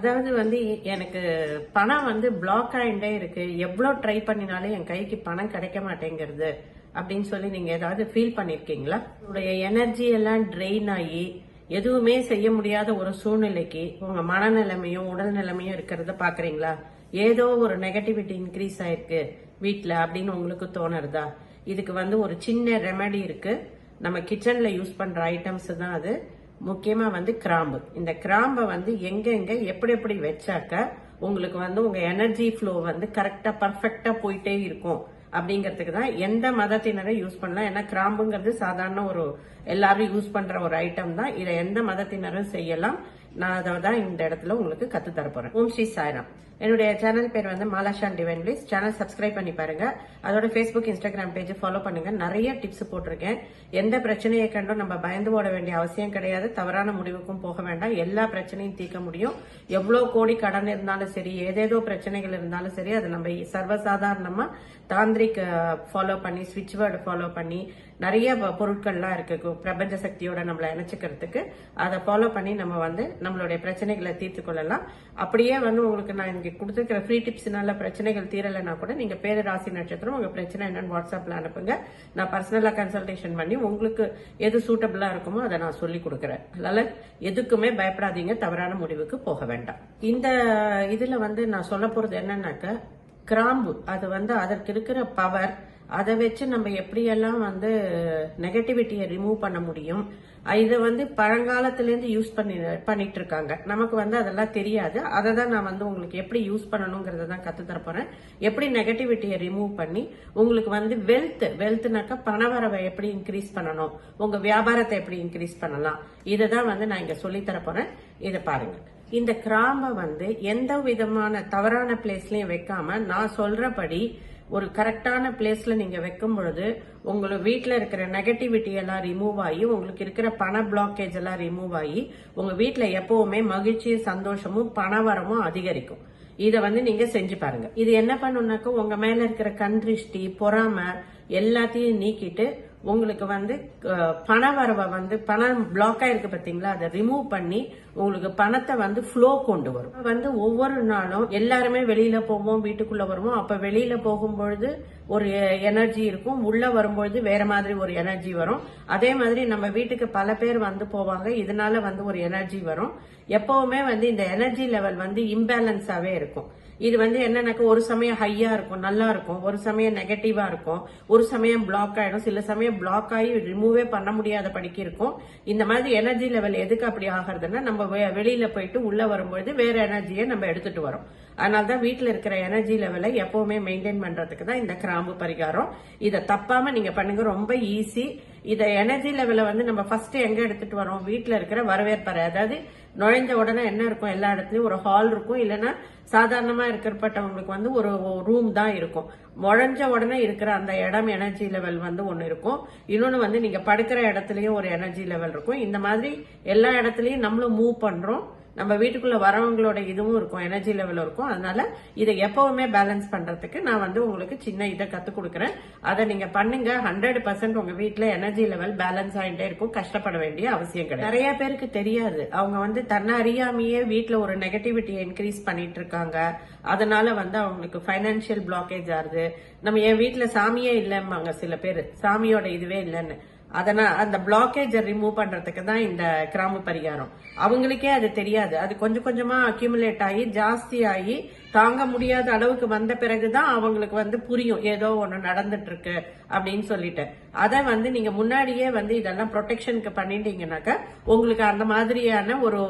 அதாவது வந்து எனக்கு பணம் வந்து பிளாக் ஆகிட்டே இருக்கு. எவ்வளோ ட்ரை பண்ணினாலும் என் கைக்கு பணம் கிடைக்க மாட்டேங்கிறது அப்படின்னு சொல்லி நீங்க ஏதாவது ஃபீல் பண்ணிருக்கீங்களா? உங்களுடைய எனர்ஜி எல்லாம் ட்ரெயின் ஆகி எதுவுமே செய்ய முடியாத ஒரு சூழ்நிலைக்கு உங்க மனநிலைமையும் உடல் நிலைமையும் இருக்கிறத பாக்குறீங்களா? ஏதோ ஒரு நெகட்டிவிட்டி இன்க்ரீஸ் ஆயிருக்கு வீட்டில் அப்படின்னு உங்களுக்கு தோணுறதா? இதுக்கு வந்து ஒரு சின்ன ரெமெடி இருக்கு. நம்ம கிச்சன்ல யூஸ் பண்ற ஐட்டம்ஸ் தான் அது. முக்கியமாக வந்து கிராம்பு. இந்த கிராம்பை வந்து எங்கெங்க எப்படி எப்படி வச்சாக்க உங்களுக்கு வந்து உங்க எனர்ஜி ஃப்ளோ வந்து கரெக்டாக பர்ஃபெக்டாக போயிட்டே இருக்கும். அப்படிங்கிறதுக்கு தான் எந்த மதத்தினரை யூஸ் பண்ணலாம். ஏன்னா கிராம்புங்கிறது சாதாரண ஒரு எல்லாரும் யூஸ் பண்ற ஒரு ஐட்டம் தான். இதை எந்த மதத்தினரும் செய்யலாம். நான் அதை தான் இந்த இடத்துல உங்களுக்கு கத்து போகிறேன் ஓம் ஸ்ரீ சாய்ராம். என்னுடைய சேனல் பேர் வந்து Malashan Divine please. Channel subscribe பண்ணி பாருங்க. அதோட ஃபேஸ்புக் இன்ஸ்டாகிராம் பேஜ் ஃபாலோ பண்ணுங்க. நிறைய டிப்ஸ் போட்டிருக்கேன். எந்த பிரச்சனையை கண்டும் நம்ம பயந்து ஓட வேண்டிய அவசியம் கிடையாது. தவறான முடிவுக்கும் போக வேண்டாம். எல்லா பிரச்சனையும் தீர்க்க முடியும். எவ்வளவு கோடி கடன் இருந்தாலும் சரி ஏதேதோ பிரச்சனைகள் இருந்தாலும் சரி அதை நம்ம சர்வசாதாரணமா தாந்திரிக் ஃபாலோ பண்ணி ஸ்விட்ச் வேர்டு ஃபாலோ பண்ணி நிறைய பொருட்கள்லாம் இருக்கு. கு- பிரபஞ்ச சக்தியோட நம்மளை இணைச்சிக்கிறதுக்கு. அதை ஃபாலோ பண்ணி நம்ம வந்து நம்மளுடைய பிரச்சனைகளை தீர்த்து கொள்ளலாம். அப்படியே வந்து உங்களுக்கு நான் இங்க கொடுத்துருக்கிற ஃப்ரீ டிப்ஸ்னால பிரச்சனைகள் தீரலைன்னா கூட நீங்க பேரு ராசி நட்சத்திரம் உங்க பிரச்சனை என்னன்னு வாட்ஸ்அப்ல அனுப்புங்க. நான் பர்சனலா கன்சல்டேஷன் பண்ணி உங்களுக்கு எது சூட்டபிளா இருக்குமோ அதை நான் சொல்லி கொடுக்குறேன். அதனால எதுக்குமே பயப்படாதீங்க. தவறான முடிவுக்கு போக வேண்டாம். இந்த இதுல வந்து நான் சொல்ல போறது என்னன்னாக்க கிராம்பு. அது வந்து அதற்கு இருக்கிற பவர் அதை வச்சு நம்ம எப்படியெல்லாம் வந்து நெகட்டிவிட்டியை ரிமூவ் பண்ண முடியும்? இதை வந்து பழங்காலத்திலேருந்து யூஸ் பண்ணி பண்ணிட்டு இருக்காங்க நமக்கு வந்து அதெல்லாம் தெரியாது. அதை தான் நான் வந்து உங்களுக்கு எப்படி யூஸ் பண்ணணுங்கிறத தான் கத்து எப்படி நெகட்டிவிட்டியை ரிமூவ் பண்ணி உங்களுக்கு வந்து வெல்த் வெல்த்னாக்கா பணவரவை எப்படி இன்க்ரீஸ் பண்ணணும்? உங்க வியாபாரத்தை எப்படி இன்க்ரீஸ் பண்ணலாம்? இதை தான் வந்து நான் இங்க சொல்லி தர இதை பாருங்க. இந்த கிராம்பை வந்து எந்த விதமான தவறான பிளேஸ்லயும் வைக்காம நான் சொல்றபடி ஒரு கரெக்டான பிளேஸ்ல நீங்க வைக்கும் பொழுது உங்களை வீட்டில் இருக்கிற நெகட்டிவிட்டி எல்லாம் ரிமூவ் ஆகி உங்களுக்கு இருக்கிற பண பிளாக்கேஜ் எல்லாம் ரிமூவ் ஆகி உங்க வீட்டில் எப்பவுமே மகிழ்ச்சியும் சந்தோஷமும் பணவரமும் அதிகரிக்கும். இதை வந்து நீங்க செஞ்சு பாருங்க. இது என்ன பண்ணுனாக்க உங்க மேல இருக்கிற கண்திருஷ்டி பொறாமை எல்லாத்தையும் நீக்கிட்டு உங்களுக்கு வந்து பண வரவை வந்து பணம் பிளாக் ஆயிருக்கு பார்த்தீங்களா அதை ரிமூவ் பண்ணி உங்களுக்கு பணத்தை வந்து ஃப்ளோ கொண்டு வரும். வந்து ஒவ்வொரு நாளும் எல்லாருமே வெளியில போவோம் வீட்டுக்குள்ள வருவோம். அப்ப வெளியில போகும்பொழுது ஒரு எனர்ஜி இருக்கும். உள்ள வரும்பொழுது வேற மாதிரி ஒரு எனர்ஜி வரும். அதே மாதிரி நம்ம வீட்டுக்கு பல பேர் வந்து போவாங்க. இதனால வந்து ஒரு எனர்ஜி வரும். எப்பவுமே வந்து இந்த எனர்ஜி லெவல் வந்து இம்பேலன்ஸாவே இருக்கும். இது வந்து என்னன்னாக்க ஒரு சமயம் ஹையா இருக்கும் நல்லா இருக்கும். ஒரு சமயம் நெகட்டிவா இருக்கும். ஒரு சமயம் பிளாக் ஆயிடும். சில சமயம் பிளாக் ஆகி ரிமூவே பண்ண முடியாத படிக்கு இருக்கும். இந்த மாதிரி எனர்ஜி லெவல் எதுக்கு அப்படி ஆகிறதுன்னா நம்ம வெளியில் வெளியில போயிட்டு உள்ள வரும்பொழுது வேற எனர்ஜியை நம்ம எடுத்துட்டு வரோம். அதனால தான் வீட்டில் இருக்கிற எனர்ஜி லெவலை எப்பவுமே மெயின்டைன் பண்றதுக்கு தான் இந்த கிராம்பு பரிகாரம். இதை தப்பாம நீங்க பண்ணுங்க. ரொம்ப ஈஸி இதை எனர்ஜி லெவலை வந்து நம்ம ஃபர்ஸ்ட் எங்கே எடுத்துட்டு வரோம்? வீட்டில் இருக்கிற வரவேற்பறை. அதாவது நுழைஞ்ச உடனே என்ன இருக்கும்? எல்லா இடத்துலையும் ஒரு ஹால் இருக்கும். இல்லைன்னா சாதாரணமாக இருக்கிறப்பட்டவங்களுக்கு வந்து ஒரு ரூம் தான் இருக்கும். முழஞ்ச உடனே இருக்கிற அந்த இடம் எனர்ஜி லெவல் வந்து ஒன்று இருக்கும். இன்னொன்று வந்து நீங்கள் படுக்கிற இடத்துலையும் ஒரு எனர்ஜி லெவல் இருக்கும். இந்த மாதிரி எல்லா இடத்துலையும் நம்மளும் மூவ் பண்ணுறோம் நம்ம வீட்டுக்குள்ள வரவங்களோட இதுவும் இருக்கும் எனர்ஜி லெவல் இருக்கும். அதனால இதை எப்பவுமே பேலன்ஸ் பண்றதுக்கு நான் வந்து உங்களுக்கு சின்ன இதை கற்றுக் கொடுக்குறேன். அதை நீங்க பண்ணுங்க. ஹண்ட்ரட் பர்சன்ட் உங்க வீட்டுல எனர்ஜி லெவல் பேலன்ஸ் ஆயிட்டே இருக்கும். கஷ்டப்பட வேண்டிய அவசியம் கிடையாது. நிறைய பேருக்கு தெரியாது. அவங்க வந்து தன்னை அறியாமையே வீட்டுல ஒரு நெகட்டிவிட்டியை இன்க்ரீஸ் பண்ணிட்டு இருக்காங்க. அதனால வந்து அவங்களுக்கு ஃபைனான்சியல் பிளாக்கேஜ் ஆகுது. நம்ம என் வீட்டுல சாமியே இல்லைம்பாங்க சில பேர். சாமியோட இதுவே இல்லைன்னு. அதனால் அந்த பிளாக்கேஜை ரிமூவ் பண்ணுறதுக்கு தான் இந்த கிராம பரிகாரம். அவங்களுக்கே அது தெரியாது. அது கொஞ்சம் கொஞ்சமாக அக்யூமுலேட் ஆகி ஜாஸ்தி ஆகி தாங்க முடியாத அளவுக்கு வந்த பிறகு தான் அவங்களுக்கு வந்து புரியும். ஏதோ ஒன்று நடந்துட்டு இருக்கு அப்படின்னு சொல்லிட்டு. அதை வந்து நீங்கள் முன்னாடியே வந்து இதெல்லாம் ப்ரொடெக்ஷனுக்கு பண்ணிட்டீங்கன்னாக்கா உங்களுக்கு அந்த மாதிரியான ஒரு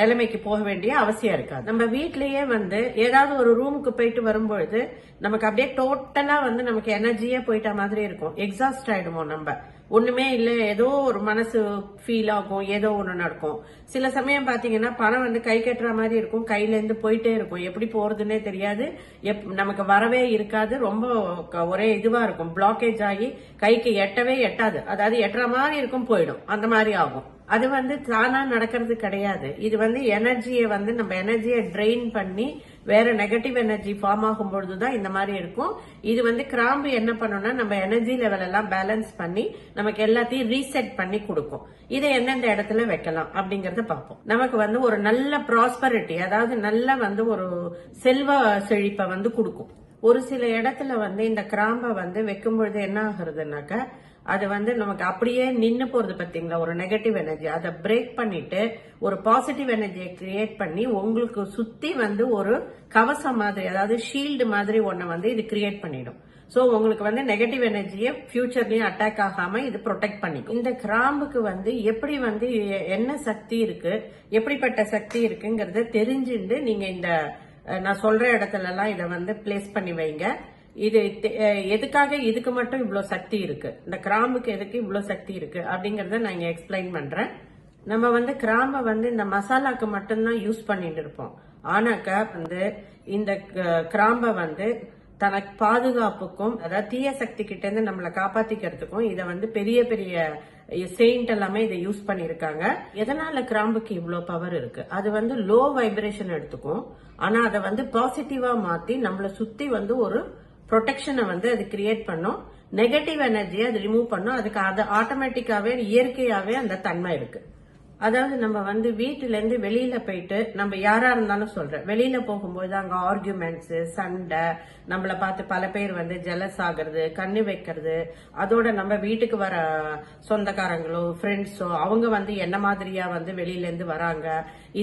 நிலைமைக்கு போக வேண்டிய அவசியம் இருக்காது. நம்ம வீட்லேயே வந்து ஏதாவது ஒரு ரூமுக்கு போயிட்டு வரும்பொழுது நமக்கு அப்படியே டோட்டலாக வந்து நமக்கு எனர்ஜியே போயிட்ட மாதிரி இருக்கும். எக்ஸாஸ்ட் ஆயிடுவோம் நம்ம. ஒண்ணுமே இல்லை. ஏதோ ஒரு மனசு ஃபீல் ஆகும். ஏதோ ஒண்ணு நடக்கும். சில சமயம் பாத்தீங்கன்னா பணம் வந்து கை கட்டுற மாதிரி இருக்கும். கையில இருந்து போயிட்டே இருக்கும். எப்படி போறதுன்னே தெரியாது. எப்- நமக்கு வரவே இருக்காது. ரொம்ப ஒரே இதுவா இருக்கும். பிளாக்கேஜ் ஆகி கைக்கு எட்டவே எட்டாது. அதாவது எட்டுற மாதிரி இருக்கும் போயிடும். அந்த மாதிரி ஆகும். அது வந்து தானா நடக்கிறது கிடையாது. இது வந்து எனர்ஜியை வந்து நம்ம எனர்ஜியை ட்ரெயின் பண்ணி வேற நெகட்டிவ் எனர்ஜி ஃபார்ம் ஆகும் பொழுதுதான் இந்த மாதிரி இருக்கும். இது வந்து கிராம்பு என்ன பண்ணணும்னா நம்ம எனர்ஜி லெவல் எல்லாம் பேலன்ஸ் பண்ணி நமக்கு எல்லாத்தையும் ரீசெட் பண்ணி கொடுக்கும். இதை எந்தெந்த இடத்துல வைக்கலாம் அப்படிங்கறத பார்ப்போம். நமக்கு வந்து ஒரு நல்ல ப்ராஸ்பரிட்டி அதாவது நல்ல வந்து ஒரு செல்வ செழிப்பை வந்து கொடுக்கும். ஒரு சில இடத்துல வந்து இந்த கிராம்பை வந்து வைக்கும் பொழுது என்ன ஆகுறதுனாக்க அது வந்து நமக்கு அப்படியே நின்று போறது பார்த்தீங்களா ஒரு நெகட்டிவ் எனர்ஜி அதை பிரேக் பண்ணிட்டு ஒரு பாசிட்டிவ் எனர்ஜியை கிரியேட் பண்ணி உங்களுக்கு சுத்தி வந்து ஒரு கவசம் மாதிரி அதாவது ஷீல்டு மாதிரி ஒன்ன வந்து இது கிரியேட் பண்ணிடும். சோ உங்களுக்கு வந்து நெகட்டிவ் எனர்ஜியை ஃபியூச்சர்லயும் அட்டாக் ஆகாம இது ப்ரொடெக்ட் பண்ணிக்கும். இந்த கிராம்புக்கு வந்து எப்படி வந்து என்ன சக்தி இருக்கு எப்படிப்பட்ட சக்தி இருக்குங்கிறத தெரிஞ்சுட்டு நீங்க இந்த நான் சொல்ற இடத்துல எல்லாம் இதை வந்து பிளேஸ் பண்ணி வைங்க. இது தெ- எதுக்காக இதுக்கு மட்டும் இவ்வளவு சக்தி இருக்கு? இந்த கிராம்புக்கு எதுக்கு இவ்வளவு சக்தி இருக்கு? அப்படிங்கறத நான் இங்க எக்ஸ்பிளைன் பண்றேன். நம்ம வந்து கிராம்பை வந்து இந்த மசாலாக்கு மட்டும்தான் யூஸ் பண்ணிட்டு இருப்போம். ஆனாக்கா வந்து இந்த க- கிராம்பை வந்து தனக்கு பாதுகாப்புக்கும் அதாவது தீய சக்தி கிட்ட இருந்து நம்மளை காப்பாத்திக்கிறதுக்கும் இதை வந்து பெரிய பெரிய செயின்ட் எல்லாமே இதை யூஸ் பண்ணிருக்காங்க. எதனால கிராம்புக்கு இவ்வளோ பவர் இருக்கு? அது வந்து லோ வைப்ரேஷன் எடுத்துக்கும். ஆனா அதை வந்து பாசிட்டிவா மாத்தி நம்மளை சுத்தி வந்து ஒரு ப்ரொடெக்ஷனை வந்து அது கிரியேட் பண்ணும். நெகட்டிவ் எனர்ஜியை அது ரிமூவ் பண்ணும். அதுக்கு அது ஆட்டோமேட்டிக்காவே இயற்கையாவே அந்த தன்மை இருக்கு. அதாவது நம்ம வந்து வீட்டிலேருந்து வெளியில் வெளியில போயிட்டு நம்ம யாரா இருந்தாலும் சொல்றேன். வெளியில போகும்போது அங்க ஆர்குமெண்ட்ஸ் சண்டை நம்மள பார்த்து பல பேர் வந்து ஜெலஸ் ஆகுறது கண்ணு வைக்கிறது. அதோட நம்ம வீட்டுக்கு வர சொந்தக்காரங்களோ ஃப்ரெண்ட்ஸோ அவங்க வந்து என்ன மாதிரியா வந்து வெளியிலேருந்து வராங்க.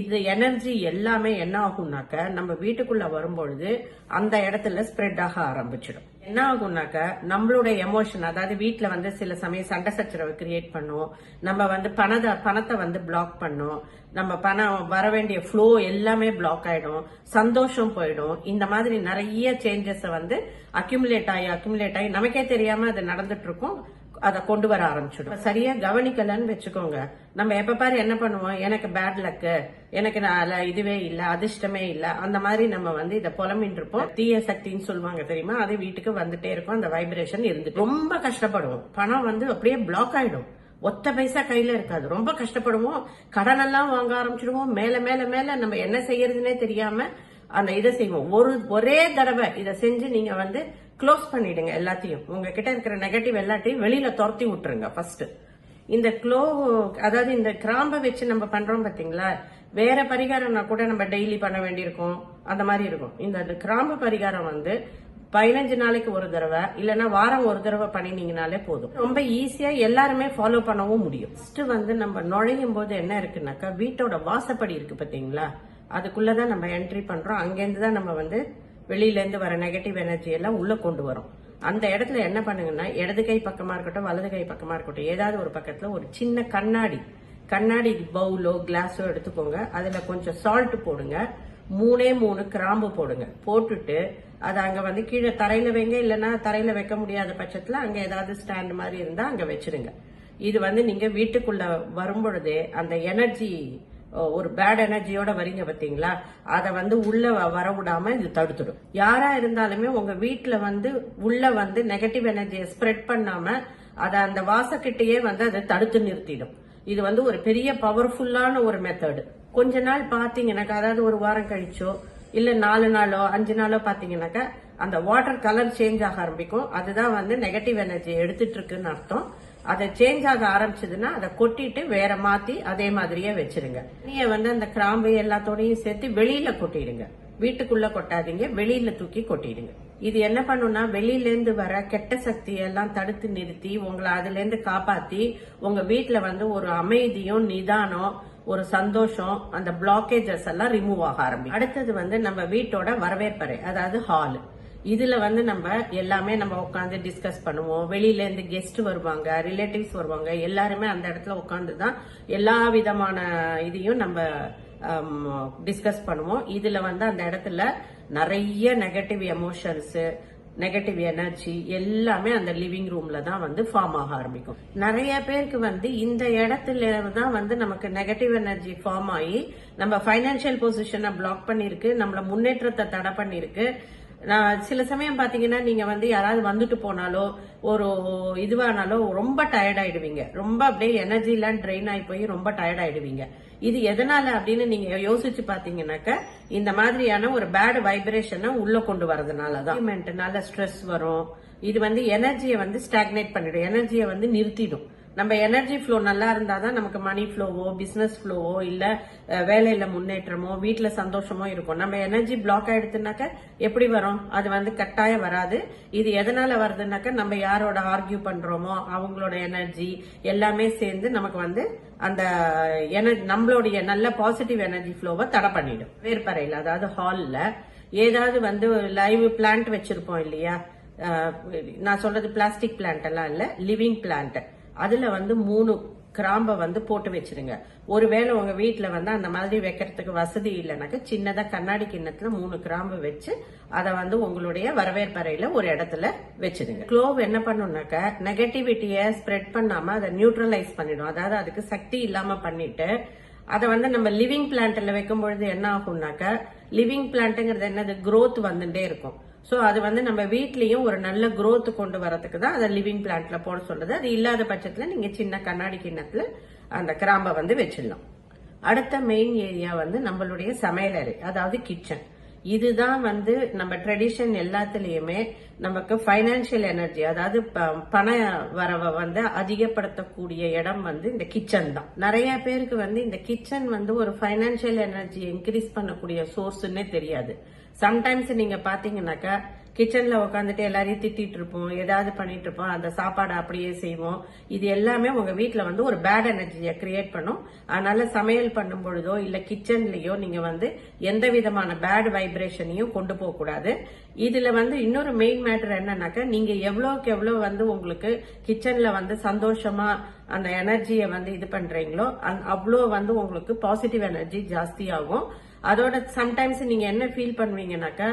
இது எனர்ஜி எல்லாமே என்ன ஆகும்னாக்க நம்ம வீட்டுக்குள்ள வரும்பொழுது அந்த இடத்துல ஸ்ப்ரெட் ஆக ஆரம்பிச்சிடும். என்ன ஆகும்னாக்க நம்மளுடைய எமோஷன் அதாவது வீட்டில் வந்து சில சமயம் சண்டை சச்சரவை கிரியேட் பண்ணும். நம்ம வந்து பணத்தை பணத்தை வந்து பிளாக் பண்ணும். நம்ம பணம் வர வேண்டிய ஃப்ளோ எல்லாமே பிளாக் ஆயிடும். சந்தோஷம் போயிடும். இந்த மாதிரி நிறைய சேஞ்சஸை வந்து அக்யூமுலேட் ஆகி அக்யூமுலேட் ஆகி நமக்கே தெரியாம அது நடந்துட்டு இருக்கும். அதை கொண்டு வர ஆரம்பிச்சிடும். சரியா கவனிக்கலன்னு வச்சுக்கோங்க. நம்ம எப்ப பாரு என்ன பண்ணுவோம்? எனக்கு பேட் லக்கு எனக்கு நான் இதுவே இல்ல அதிர்ஷ்டமே இல்ல. அந்த மாதிரி நம்ம வந்து இதை புலம்பின்னு இருப்போம் தீய சக்தின்னு சொல்லுவாங்க தெரியுமா? அது வீட்டுக்கு வந்துட்டே இருக்கும். அந்த வைப்ரேஷன் இருந்து ரொம்ப கஷ்டப்படுவோம். பணம் வந்து அப்படியே பிளாக் ஆயிடும். ஒத்த பைசா கையில இருக்காது. ரொம்ப கஷ்டப்படுவோம். கடன் எல்லாம் வாங்க ஆரம்பிச்சிடுவோம். மேல மேல மேல நம்ம என்ன செய்யறதுன்னே தெரியாம அந்த இதை செய்வோம். ஒரு ஒரே தடவை இதை செஞ்சு நீங்க வந்து க்ளோஸ் பண்ணிடுங்க எல்லாத்தையும். உங்ககிட்ட இருக்கிற நெகட்டிவ் எல்லாத்தையும் வெளியில துரத்தி விட்டுருங்க ஃபர்ஸ்ட் இந்த க்ளோ அதாவது இந்த கிராம்பை வச்சு நம்ம பண்றோம் பாத்தீங்களா? வேற பரிகாரம்னா கூட நம்ம டெய்லி பண்ண வேண்டியிருக்கும். அந்த மாதிரி இருக்கும். இந்த கிராம்பு பரிகாரம் வந்து பதினஞ்சு நாளைக்கு ஒரு தடவை இல்லைன்னா வாரம் ஒரு தடவை பண்ணினீங்கனாலே போதும். ரொம்ப ஈஸியா எல்லாருமே ஃபாலோ பண்ணவும் முடியும். ஃபர்ஸ்ட் வந்து நம்ம நுழையும் போது என்ன இருக்குன்னாக்கா வீட்டோட வாசப்படி இருக்கு பாத்தீங்களா? அதுக்குள்ளதான் நம்ம என்ட்ரி பண்றோம். அங்கேருந்து தான் நம்ம வந்து வெளியிலேருந்து வர நெகட்டிவ் எனர்ஜி எல்லாம் உள்ளே கொண்டு வரும். அந்த இடத்துல என்ன பண்ணுங்கன்னா இடது கை பக்கமாக இருக்கட்டும் வலது கை பக்கமாக இருக்கட்டும் ஏதாவது ஒரு பக்கத்தில் ஒரு சின்ன கண்ணாடி கண்ணாடி பவுலோ கிளாஸோ எடுத்துக்கோங்க. அதில் கொஞ்சம் சால்ட் போடுங்க. மூணே மூணு கிராம்பு போடுங்க. போட்டுட்டு அதை அங்கே வந்து கீழே தரையில் வைங்க. இல்லைன்னா தரையில் வைக்க முடியாத பட்சத்தில் அங்கே ஏதாவது ஸ்டாண்ட் மாதிரி இருந்தால் அங்கே வச்சிருங்க. இது வந்து நீங்கள் வீட்டுக்குள்ளே வரும்பொழுதே அந்த எனர்ஜி ஒரு பேட் எனர்ஜியோட வரீங்க பார்த்தீங்களா? அதை வந்து உள்ள வ- வர இது தடுத்துடும். யாரா இருந்தாலுமே உங்க வீட்டில் வந்து உள்ள வந்து நெகட்டிவ் எனர்ஜியை ஸ்ப்ரெட் பண்ணாம அதை அந்த வாசக்கிட்டேயே வந்து அதை தடுத்து நிறுத்திடும். இது வந்து ஒரு பெரிய பவர்ஃபுல்லான ஒரு மெத்தடு கொஞ்ச நாள் பாத்தீங்கன்னாக்கா அதாவது ஒரு வாரம் கழிச்சோ இல்ல நாலு நாளோ அஞ்சு நாளோ பாத்தீங்கன்னாக்கா அந்த வாட்டர் கலர் சேஞ்ச் ஆக ஆரம்பிக்கும். அதுதான் வந்து நெகட்டிவ் எனர்ஜி எடுத்துட்டு இருக்குன்னு அர்த்தம். அதை சேஞ்ச் ஆக ஆரம்பிச்சதுன்னா அதை கொட்டிட்டு வேற மாத்தி அதே மாதிரியே வச்சிருங்க. நீங்க வந்து அந்த கிராம்பு எல்லாத்தோடையும் சேர்த்து வெளியில கொட்டிடுங்க. வீட்டுக்குள்ள கொட்டாதீங்க வெளியில தூக்கி கொட்டிடுங்க. இது என்ன பண்ணும்னா வெளியில இருந்து வர கெட்ட சக்தியை எல்லாம் தடுத்து நிறுத்தி உங்களை அதுல இருந்து காப்பாத்தி உங்க வீட்டுல வந்து ஒரு அமைதியும் நிதானம் ஒரு சந்தோஷம் அந்த பிளாக்கேஜஸ் எல்லாம் ரிமூவ் ஆக ஆரம்பிக்கும். அடுத்தது வந்து நம்ம வீட்டோட வரவேற்பறை அதாவது ஹால் இதுல வந்து நம்ம எல்லாமே நம்ம உட்காந்து டிஸ்கஸ் பண்ணுவோம். வெளியில இருந்து கெஸ்ட் வருவாங்க ரிலேட்டிவ்ஸ் வருவாங்க எல்லாருமே அந்த இடத்துல உட்காந்து தான் எல்லா விதமான இதையும் நம்ம டிஸ்கஸ் பண்ணுவோம். இதுல வந்து அந்த இடத்துல நிறைய நெகட்டிவ் எமோஷன்ஸ் நெகட்டிவ் எனர்ஜி எல்லாமே அந்த லிவிங் ரூம்ல தான் வந்து ஃபார்ம் ஆக ஆரம்பிக்கும். நிறைய பேருக்கு வந்து இந்த இடத்துல தான் வந்து நமக்கு நெகட்டிவ் எனர்ஜி ஃபார்ம் ஆகி நம்ம ஃபைனான்சியல் பொசிஷனை பிளாக் பண்ணிருக்கு நம்மள முன்னேற்றத்தை தடை பண்ணிருக்கு நான் சில சமயம் பாத்தீங்கன்னா நீங்க வந்து யாராவது வந்துட்டு போனாலோ ஒரு இதுவானாலோ ரொம்ப டயர்ட் ஆயிடுவீங்க. ரொம்ப அப்படியே எனர்ஜி எல்லாம் ட்ரெயின் ஆகி போய் ரொம்ப டயர்ட் ஆயிடுவீங்க. இது எதனால அப்படின்னு நீங்க யோசிச்சு பாத்தீங்கன்னாக்க இந்த மாதிரியான ஒரு பேட் வைப்ரேஷனை உள்ள கொண்டு வரதுனாலதான் நல்ல ஸ்ட்ரெஸ் வரும். இது வந்து எனர்ஜியை வந்து ஸ்டாக்னேட் பண்ணிடும். எனர்ஜியை வந்து நிறுத்திடும். நம்ம எனர்ஜி ஃப்ளோ நல்லா இருந்தாதான் நமக்கு மணி ஃப்ளோவோ பிசினஸ் ஃப்ளோவோ இல்ல வேலையில் வேலையில முன்னேற்றமோ வீட்டில் சந்தோஷமோ இருக்கும். நம்ம எனர்ஜி பிளாக் ஆயிடுத்துனாக்க எப்படி வரும்? அது வந்து கட்டாயம் வராது. இது எதனால வருதுனாக்க நம்ம யாரோட ஆர்கியூ பண்றோமோ அவங்களோட எனர்ஜி எல்லாமே சேர்ந்து நமக்கு வந்து அந்த எனர்ஜி நம்மளுடைய நல்ல பாசிட்டிவ் எனர்ஜி ஃப்ளோவை தடை பண்ணிடும். வேர்பறையில் அதாவது ஹால்ல ஏதாவது வந்து லைவ் பிளான்ட் வச்சிருப்போம் இல்லையா? நான் சொல்றது பிளாஸ்டிக் பிளான்ட் எல்லாம் இல்ல லிவிங் பிளான்ட் அதுல வந்து மூணு கிராம்பை வந்து போட்டு வச்சிருங்க. ஒருவேளை உங்க வீட்டில் வந்து அந்த மாதிரி வைக்கிறதுக்கு வசதி இல்லைனாக்கா சின்னதா கண்ணாடி கிண்ணத்துல மூணு கிராம்பு வச்சு அதை வந்து உங்களுடைய வரவேற்பறையில ஒரு இடத்துல வச்சிருங்க. க்ளோவ் என்ன பண்ணும்னாக்க நெகட்டிவிட்டியை ஸ்ப்ரெட் பண்ணாம அதை நியூட்ரலைஸ் பண்ணிடும். அதாவது அதுக்கு சக்தி இல்லாம பண்ணிட்டு அதை வந்து நம்ம லிவிங் பிளான்ட்ல வைக்கும் பொழுது என்ன ஆகும்னாக்க லிவிங் பிளான்ட்ங்கிறது என்னது க்ரோத் வந்துட்டே இருக்கும். ஸோ அது வந்து நம்ம வீட்லேயும் ஒரு நல்ல க்ரோத் கொண்டு வரதுக்கு தான் அதை லிவிங் பிளான்ட்ல போட சொல்லுது அது இல்லாத பட்சத்தில் நீங்க சின்ன கண்ணாடி கிண்ணத்துல அந்த கிராம்பை வந்து வச்சிடலாம். அடுத்த மெயின் ஏரியா வந்து நம்மளுடைய சமையலறை அதாவது கிச்சன் இதுதான் வந்து நம்ம ட்ரெடிஷன் எல்லாத்துலேயுமே நமக்கு ஃபைனான்சியல் எனர்ஜி அதாவது ப- பண வரவை வந்து அதிகப்படுத்தக்கூடிய இடம் வந்து இந்த கிச்சன் தான். நிறைய பேருக்கு வந்து இந்த கிச்சன் வந்து ஒரு ஃபைனான்சியல் எனர்ஜி இன்க்ரீஸ் பண்ணக்கூடிய சோர்ஸ்ன்னே தெரியாது. சம்டைம்ஸ் நீங்க பாத்தீங்கன்னாக்கா கிச்சன்ல உட்காந்துட்டு எல்லாரையும் திட்டிட்டு இருப்போம் ஏதாவது பண்ணிட்டு இருப்போம் அந்த சாப்பாடு அப்படியே செய்வோம். இது எல்லாமே உங்க வீட்டுல வந்து ஒரு பேட் எனர்ஜியை கிரியேட் பண்ணும். அதனால சமையல் பண்ணும் பொழுதோ இல்ல கிச்சன்லயோ நீங்க வந்து எந்த விதமான பேட் வைப்ரேஷனையும் கொண்டு போக கூடாது. இதுல வந்து இன்னொரு மெயின் மேட்டர் என்னன்னாக்கா நீங்க எவ்வளவுக்கு எவ்வளவு வந்து உங்களுக்கு கிச்சன்ல வந்து சந்தோஷமா அந்த எனர்ஜியை வந்து இது பண்றீங்களோ அவ்வளோ வந்து உங்களுக்கு பாசிட்டிவ் எனர்ஜி ஜாஸ்தி ஆகும் அதோட சம்டைம்ஸ் நீங்க என்ன ஃபீல் பண்ணுவீங்கன்னாக்கா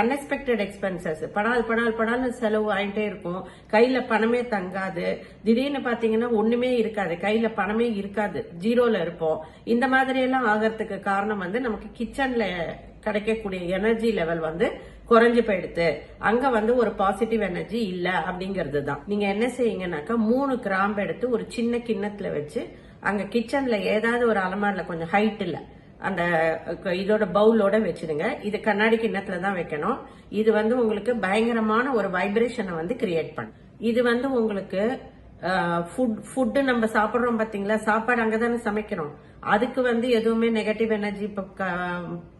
அன்எக்ஸ்பெக்டட் எக்ஸ்பென்சஸ் படால் படால் படால்னு செலவு ஆயிட்டே இருக்கும். கையில பணமே தங்காது. திடீர்னு பாத்தீங்கன்னா ஒண்ணுமே இருக்காது. கையில பணமே இருக்காது. ஜீரோல இருப்போம். இந்த மாதிரி எல்லாம் ஆகிறதுக்கு காரணம் வந்து நமக்கு கிச்சன்ல கிடைக்கக்கூடிய எனர்ஜி லெவல் வந்து குறைஞ்சு போயிடுது. அங்க வந்து ஒரு பாசிட்டிவ் எனர்ஜி இல்ல அப்படிங்கிறது தான் நீங்க என்ன செய்யுங்கனாக்கா மூணு கிராம்பு எடுத்து ஒரு சின்ன கிண்ணத்துல வச்சு அங்க கிச்சன்ல ஏதாவது ஒரு அலமாரில கொஞ்சம் ஹைட் இல்லை அந்த க- இதோட பவுலோட வச்சிடுங்க. இது கண்ணாடி கிண்ணத்துல தான் வைக்கணும். இது வந்து உங்களுக்கு பயங்கரமான ஒரு வைப்ரேஷனை வந்து கிரியேட் பண்ணும். இது வந்து உங்களுக்கு ஃபுட் ஃபுட்டு நம்ம சாப்பிடுறோம் பாத்தீங்களா? சாப்பாடு அங்கதானே சமைக்கிறோம். அதுக்கு வந்து எதுவுமே நெகட்டிவ் எனர்ஜி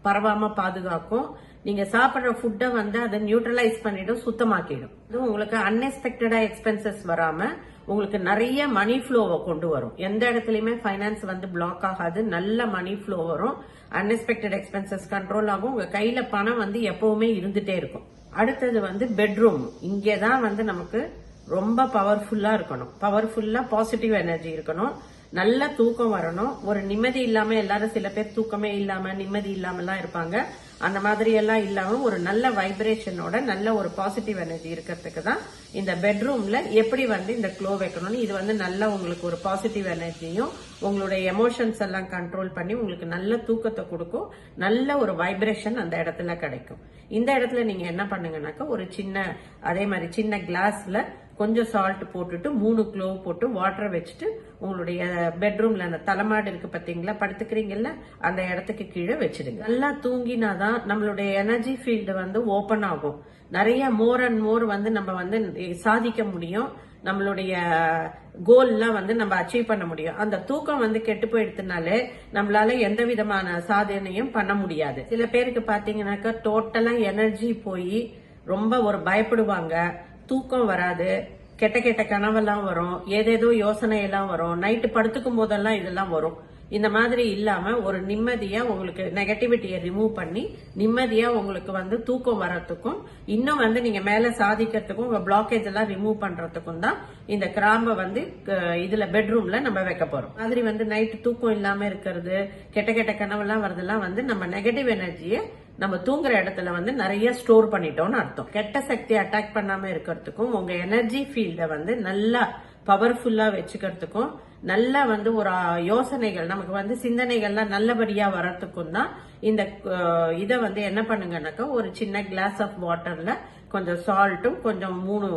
பரவாம பாதுகாக்கும். நீங்க சாப்பிடுற ஃபுட்டை வந்து அதை நியூட்ரலைஸ் பண்ணிடும் சுத்தமாக்கிடும். இது உங்களுக்கு அன்எக்ஸ்பெக்டடா எக்ஸ்பென்சஸ் வராமல் உங்களுக்கு நிறைய மணி ஃப்ளோவை கொண்டு வரும். எந்த இடத்துலையுமே ஃபைனான்ஸ் வந்து பிளாக் ஆகாது. நல்ல மணி ஃப்ளோ வரும். அன்எக்ஸ்பெக்டட் எக்ஸ்பென்சஸ் கண்ட்ரோல் ஆகும். உங்க கையில பணம் வந்து எப்பவுமே இருந்துட்டே இருக்கும். அடுத்தது வந்து பெட்ரூம் இங்கே தான் வந்து நமக்கு ரொம்ப பவர்ஃபுல்லா இருக்கணும். பவர்ஃபுல்லா பாசிட்டிவ் எனர்ஜி இருக்கணும். நல்ல தூக்கம் வரணும். ஒரு நிம்மதி இல்லாம எல்லாரும் சில பேர் தூக்கமே இல்லாம நிம்மதி இல்லாமலாம் இருப்பாங்க. அந்த மாதிரி எல்லாம் இல்லாம ஒரு நல்ல வைப்ரேஷனோட நல்ல ஒரு பாசிட்டிவ் எனர்ஜி இருக்கிறதுக்கு தான் இந்த பெட்ரூம்ல எப்படி வந்து இந்த க்ளோ வைக்கணும்னு இது வந்து நல்ல உங்களுக்கு ஒரு பாசிட்டிவ் எனர்ஜியும் உங்களுடைய எமோஷன்ஸ் எல்லாம் கண்ட்ரோல் பண்ணி உங்களுக்கு நல்ல தூக்கத்தை கொடுக்கும் நல்ல ஒரு வைப்ரேஷன் அந்த இடத்துல கிடைக்கும். இந்த இடத்துல நீங்க என்ன பண்ணுங்கனாக்கா ஒரு சின்ன அதே மாதிரி சின்ன கிளாஸ்ல கொஞ்சம் சால்ட் போட்டுட்டு மூணு க்ளோவ் போட்டு வாட்டரை வச்சுட்டு உங்களுடைய பெட்ரூம்ல அந்த தலைமாடு இருக்கு பாத்தீங்களா படுத்துக்கிறீங்கல்ல அந்த இடத்துக்கு கீழே வச்சிடுங்க. நல்லா தூங்கினாதான் நம்மளுடைய எனர்ஜி ஃபீல்டு வந்து ஓபன் ஆகும். நிறைய மோர் அண்ட் மோர் வந்து நம்ம வந்து சாதிக்க முடியும். நம்மளுடைய கோல்லாம் வந்து நம்ம அச்சீவ் பண்ண முடியும். அந்த தூக்கம் வந்து கெட்டு போயிடுத்துனாலே நம்மளால எந்த விதமான சாதனையும் பண்ண முடியாது. சில பேருக்கு பாத்தீங்கன்னாக்கா டோட்டலா எனர்ஜி போய் ரொம்ப ஒரு பயப்படுவாங்க. தூக்கம் வராது கெட்ட கெட்ட கனவெல்லாம் வரும் ஏதேதோ யோசனை எல்லாம் வரும் நைட்டு படுத்துக்கும் போதெல்லாம் இதெல்லாம் வரும். இந்த மாதிரி இல்லாம ஒரு நிம்மதியா உங்களுக்கு நெகட்டிவிட்டியை ரிமூவ் பண்ணி நிம்மதியா உங்களுக்கு வந்து தூக்கம் வர்றதுக்கும் இன்னும் வந்து நீங்க மேல சாதிக்கிறதுக்கும் உங்க பிளாக்கேஜ் எல்லாம் ரிமூவ் பண்றதுக்கும் தான் இந்த கிராம்பை வந்து இதுல பெட்ரூம்ல நம்ம வைக்க போறோம். மாதிரி வந்து நைட்டு தூக்கம் இல்லாம இருக்கிறது கெட்ட கெட்ட கனவெல்லாம் வரதெல்லாம் வந்து நம்ம நெகட்டிவ் எனர்ஜியை நம்ம தூங்குற இடத்துல வந்து நிறைய ஸ்டோர் பண்ணிட்டோம்னு அர்த்தம். கெட்ட சக்தி அட்டாக் பண்ணாம இருக்கிறதுக்கும் உங்க எனர்ஜி ஃபீல்ட வந்து நல்லா பவர்ஃபுல்லா வச்சுக்கிறதுக்கும் நல்லா வந்து ஒரு யோசனைகள் நமக்கு வந்து சிந்தனைகள்லாம் நல்லபடியா வர்றதுக்கும் தான் இந்த இதை வந்து என்ன பண்ணுங்கன்னாக்கா ஒரு சின்ன கிளாஸ் ஆஃப் வாட்டர்ல கொஞ்சம் சால்ட்டும் கொஞ்சம் மூணு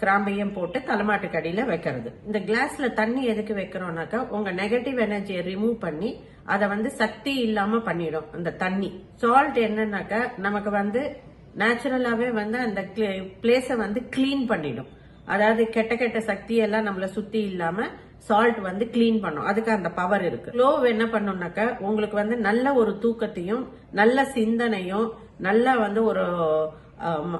கிராம்பையும் போட்டு தலைமாட்டு கடியில வைக்கிறது. இந்த கிளாஸ்ல தண்ணி எதுக்கு வைக்கிறோம்னாக்கா உங்க நெகட்டிவ் எனர்ஜியை ரிமூவ் பண்ணி அதை வந்து சக்தி இல்லாம பண்ணிடும் அந்த தண்ணி. சால்ட் என்னன்னாக்கா நமக்கு வந்து நேச்சுரலாவே வந்து அந்த பிளேஸை வந்து க்ளீன் பண்ணிடும். அதாவது கெட்ட கெட்ட சக்தி எல்லாம் நம்மள சுத்தி இல்லாம சால்ட் வந்து க்ளீன் பண்ணும். அதுக்கு அந்த பவர் இருக்கு. க்ளோவ் என்ன பண்ணும்னாக்க உங்களுக்கு வந்து நல்ல ஒரு தூக்கத்தையும் நல்ல சிந்தனையும் நல்ல வந்து ஒரு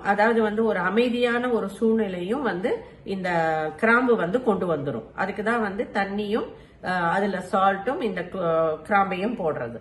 அதாவது வந்து ஒரு அமைதியான ஒரு சூழ்நிலையும் வந்து இந்த கிராம்பு வந்து கொண்டு வந்துடும் அதுக்கு தான் வந்து தண்ணியும் அதில் அதுல சால்ட்டும் இந்த கிராம்பையும் போடுறது.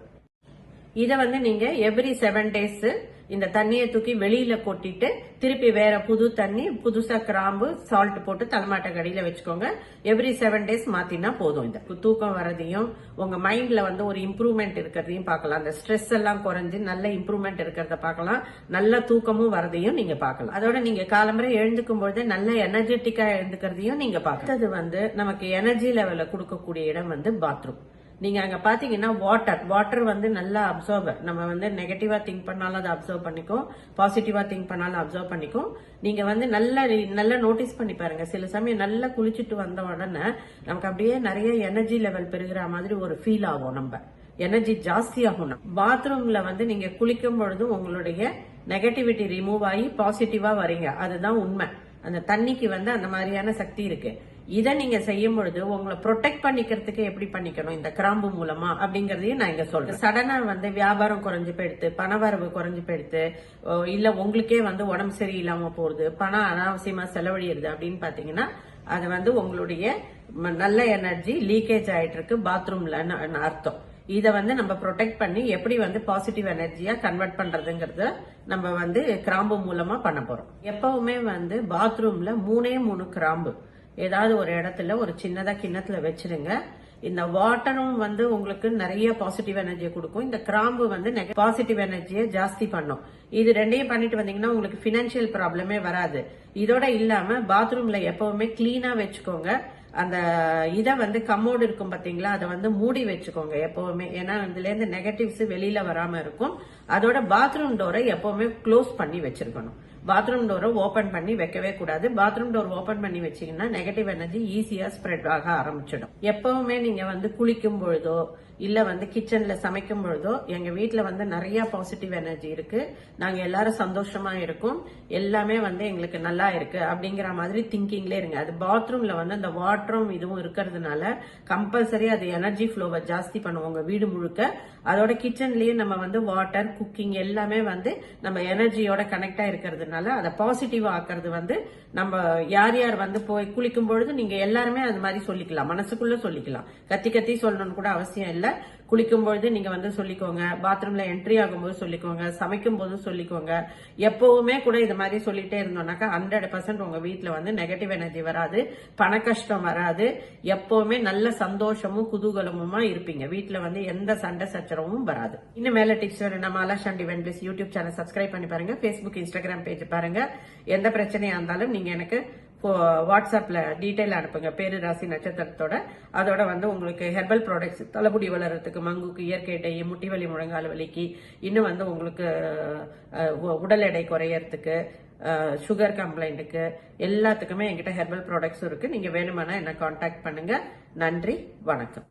இதை வந்து நீங்க எவ்ரி செவன் டேஸ் இந்த தண்ணியை தூக்கி வெளியில கொட்டிட்டு திருப்பி வேற புது தண்ணி புதுசா கிராம்பு சால்ட் போட்டு தலைமாட்ட கடியில வச்சுக்கோங்க. எவ்ரி செவன் டேஸ் மாத்தினா போதும். இந்த தூக்கம் வரதையும் உங்க மைண்ட்ல வந்து ஒரு இம்ப்ரூவ்மெண்ட் இருக்கிறதையும் பார்க்கலாம். அந்த ஸ்ட்ரெஸ் எல்லாம் குறைஞ்சு நல்ல இம்ப்ரூவ்மெண்ட் இருக்கிறத பார்க்கலாம். நல்ல தூக்கமும் வரதையும் நீங்க பார்க்கலாம். அதோட நீங்க காலம்பரை எழுந்துக்கும் பொழுது நல்ல எனர்ஜெட்டிக்கா எழுந்துக்கிறதையும் நீங்க பார்க்கலாம். வந்து நமக்கு எனர்ஜி லெவல கொடுக்கக்கூடிய இடம் வந்து பாத்ரூம் நீங்க அங்க பாத்தீங்கன்னா வாட்டர் வாட்டர் வந்து நல்லா அப்சர்வர் நம்ம வந்து நெகட்டிவா திங்க் பண்ணாலும் அதை அப்சர்வ் பண்ணிக்கும் பாசிட்டிவா திங்க் பண்ணாலும் அப்சர்வ் பண்ணிக்கும். நீங்க வந்து நல்ல நல்லா நோட்டீஸ் பண்ணி பாருங்க. சில சமயம் நல்லா குளிச்சுட்டு வந்த உடனே நமக்கு அப்படியே நிறைய எனர்ஜி லெவல் பெருகிற மாதிரி ஒரு ஃபீல் ஆகும் நம்ம. எனர்ஜி ஜாஸ்தி ஆகும். பாத்ரூம்ல வந்து நீங்க குளிக்கும் பொழுது உங்களுடைய நெகட்டிவிட்டி ரிமூவ் ஆகி பாசிட்டிவா வரீங்க அதுதான் உண்மை. அந்த தண்ணிக்கு வந்து அந்த மாதிரியான சக்தி இருக்கு. இதை நீங்க செய்யும் பொழுது உங்களை ப்ரொடெக்ட் பண்ணிக்கிறதுக்கு எப்படி பண்ணிக்கணும்? இந்த கிராம்பு மூலமா அப்படிங்கறதையும் நான் இங்க சொல்றேன். சடனா வந்து வியாபாரம் குறைஞ்சு போயிடுத்து பணவரவு குறைஞ்சு போயிடுத்து ஓ, இல்ல உங்களுக்கே வந்து உடம்பு சரியில்லாம போறது பணம் அனாவசியமா செலவழியுது அப்படின்னு பாத்தீங்கன்னா அது வந்து உங்களுடைய நல்ல எனர்ஜி லீக்கேஜ் ஆயிட்டு இருக்கு பாத்ரூம்ல அர்த்தம். இதை வந்து நம்ம ப்ரொடெக்ட் பண்ணி எப்படி வந்து பாசிட்டிவ் எனர்ஜியா கன்வெர்ட் பண்றதுங்கிறத நம்ம வந்து கிராம்பு மூலமா பண்ண போறோம். எப்பவுமே வந்து பாத்ரூம்ல மூணே மூணு கிராம்பு. ஏதாவது ஒரு இடத்துல ஒரு சின்னதா கிண்ணத்துல வச்சிருங்க. இந்த வாட்டரும் வந்து உங்களுக்கு நிறைய பாசிட்டிவ் எனர்ஜியை கொடுக்கும். இந்த கிராம்பு வந்து பாசிட்டிவ் எனர்ஜியை ஜாஸ்தி பண்ணும். இது ரெண்டையும் பண்ணிட்டு வந்தீங்கன்னா உங்களுக்கு பினான்சியல் ப்ராப்ளமே வராது. இதோட இல்லாம பாத்ரூம்ல எப்பவுமே கிளீனா வச்சுக்கோங்க. அந்த இதை வந்து கம்மோடு இருக்கும் பாத்தீங்களா? அதை வந்து மூடி வச்சுக்கோங்க எப்பவுமே. ஏன்னா இதுல இருந்து நெகட்டிவ்ஸ் வெளியில வராம இருக்கும். அதோட பாத்ரூம் டோரை எப்பவுமே க்ளோஸ் பண்ணி வச்சிருக்கணும். பாத்ரூம் டோரை ஓபன் பண்ணி வைக்கவே கூடாது. பாத்ரூம் டோர் ஓபன் பண்ணி வச்சீங்கன்னா நெகட்டிவ் எனர்ஜி ஈஸியா ஸ்ப்ரெட் ஆக ஆரம்பிச்சிடும். எப்பவுமே நீங்க வந்து குளிக்கும் பொழுதோ இல்ல வந்து கிச்சன்ல சமைக்கும் பொழுதோ எங்க வீட்டில் வந்து நிறைய பாசிட்டிவ் எனர்ஜி இருக்கு. நாங்க எல்லாரும் சந்தோஷமா இருக்கோம். எல்லாமே வந்து எங்களுக்கு நல்லா இருக்கு. அப்படிங்கிற மாதிரி திங்கிங்லே இருங்க. அது பாத்ரூம்ல வந்து அந்த வாட்டரும் இதுவும் இருக்கிறதுனால கம்பல்சரி அது எனர்ஜி ஃப்ளோவை ஜாஸ்தி பண்ணுவோம் உங்க வீடு முழுக்க. அதோட கிச்சன்லயே நம்ம வந்து வாட்டர் குக்கிங் எல்லாமே வந்து நம்ம எனர்ஜியோட கனெக்டா இருக்கிறதுனால அதை பாசிட்டிவ் ஆக்குறது வந்து நம்ம யார் யார் வந்து போய் குளிக்கும் பொழுது நீங்க எல்லாருமே அது மாதிரி சொல்லிக்கலாம். மனசுக்குள்ள சொல்லிக்கலாம். கத்தி கத்தி சொல்லணும்னு கூட அவசியம் இல்லை. குளிக்கும் பொழுது நீங்க வந்து சொல்லிக்கோங்க. பாத்ரூம்ல என்ட்ரி ஆகும்போது சொல்லிக்கோங்க. சமைக்கும் போது சொல்லிக்கோங்க. எப்பவுமே கூட இது மாதிரி சொல்லிட்டே இருந்தோம்னாக்கா ஹண்ட்ரட் பர்சன்ட் உங்க வீட்டுல வந்து நெகட்டிவ் எனர்ஜி வராது. பண கஷ்டம் வராது. எப்பவுமே நல்ல சந்தோஷமும் குதூகலமுமா இருப்பீங்க. வீட்டுல வந்து எந்த சண்டை சச்சரவும் வராது. இன்னும் மேல டிப்ஸ் வேணும். நம்ம அலஷான் டிவன் பிளஸ் யூடியூப் சேனல் சப்ஸ்கிரைப் பண்ணி பாருங்க. ஃபேஸ்புக் இன்ஸ்டாகிராம் பேஜ் பாருங்க. எந்த பிரச்சனையா இருந்தாலும் நீங்க எனக்கு வாட்ஸ்அப்பில் டீட்டெயில் அனுப்புங்க. பேரு ராசி நட்சத்திரத்தோட. அதோட வந்து உங்களுக்கு ஹெர்பல் ப்ராடக்ட்ஸ் தலைமுடி வளர்றதுக்கு மங்குக்கு இயற்கை டை முட்டி வலி முழங்கால் வலிக்கு இன்னும் வந்து உங்களுக்கு உ- உடல் எடை குறையறதுக்கு சுகர் கம்ப்ளைண்ட்டுக்கு எல்லாத்துக்குமே என்கிட்ட ஹெர்பல் ப்ராடக்ட்ஸும் இருக்கு. நீங்க வேணுமானா என்ன காண்டாக்ட் பண்ணுங்க. நன்றி வணக்கம்.